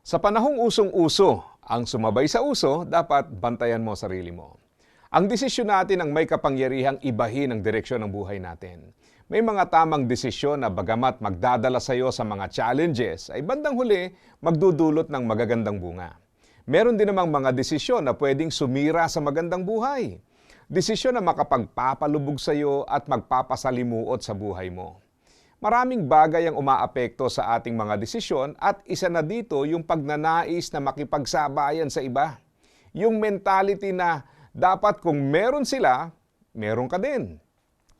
Sa panahong usong-uso, ang sumabay sa uso, dapat bantayan mo sarili mo. Ang desisyon natin ang may kapangyarihang ibahin ang direksyon ng buhay natin. May mga tamang desisyon na bagamat magdadala sa iyo sa mga challenges, ay bandang huli magdudulot ng magagandang bunga. Meron din namang mga desisyon na pwedeng sumira sa magandang buhay. Desisyon na makapagpapalubog sa iyo at magpapasalimuot sa buhay mo. Maraming bagay ang umaapekto sa ating mga desisyon at isa na dito yung pagnanais na makipagsabayan sa iba. Yung mentality na dapat kung meron sila, meron ka din.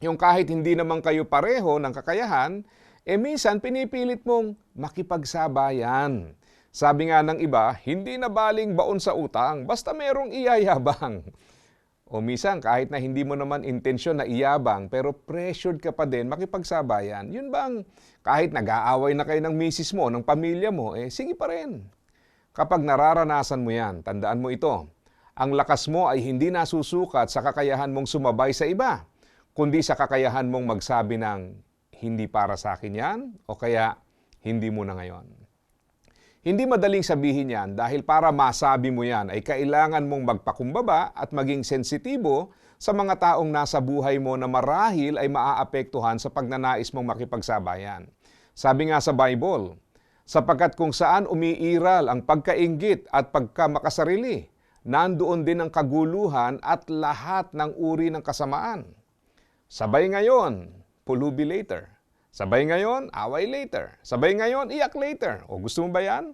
Yung kahit hindi naman kayo pareho ng kakayahan, eh minsan pinipilit mong makipagsabayan. Sabi nga ng iba, hindi na baling baon sa utang, basta merong iyayabang. O minsan, kahit na hindi mo naman intensyon na iyabang, pero pressured ka pa din makipagsabayan. Yun bang kahit nag-aaway na kayo ng misis mo, ng pamilya mo, eh sige pa rin. Kapag nararanasan mo yan, tandaan mo ito, ang lakas mo ay hindi nasusukat sa kakayahan mong sumabay sa iba, kundi sa kakayahan mong magsabi ng, hindi para sa akin yan, o kaya, hindi mo na ngayon. Hindi madaling sabihin yan dahil para masabi mo yan ay kailangan mong magpakumbaba at maging sensitibo sa mga taong nasa buhay mo na marahil ay maaapektuhan sa pagnanais mong makipagsabayan. Sabi nga sa Bible, sapagkat kung saan umiiral ang pagkaingit at pagkamakasarili, nandoon din ang kaguluhan at lahat ng uri ng kasamaan. Sabay ngayon, pulubi later. Sabay ngayon, away later. Sabay ngayon, iyak later. O gusto mo ba yan?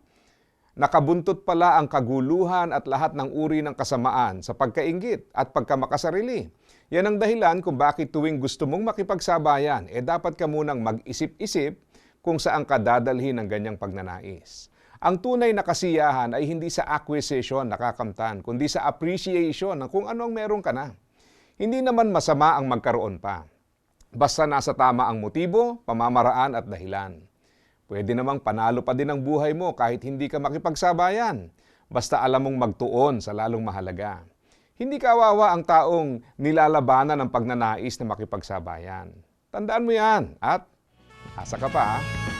Nakabuntot pala ang kaguluhan at lahat ng uri ng kasamaan sa pagkaingit at pagkamakasarili. Yan ang dahilan kung bakit tuwing gusto mong makipagsabayan, eh dapat ka munang mag-isip-isip kung saan ka dadalhin ng ganyang pagnanais. Ang tunay na kasiyahan ay hindi sa acquisition nakakamtan, kundi sa appreciation ng kung ano ang meron ka na. Hindi naman masama ang magkaroon pa. Basta nasa tama ang motibo, pamamaraan at dahilan. Pwede namang panalo pa din ang buhay mo kahit hindi ka makipagsabayan. Basta alam mong magtuon sa lalong mahalaga. Hindi kawawa ang taong nilalabanan ng pagnanais na makipagsabayan. Tandaan mo yan at asa ka pa ha?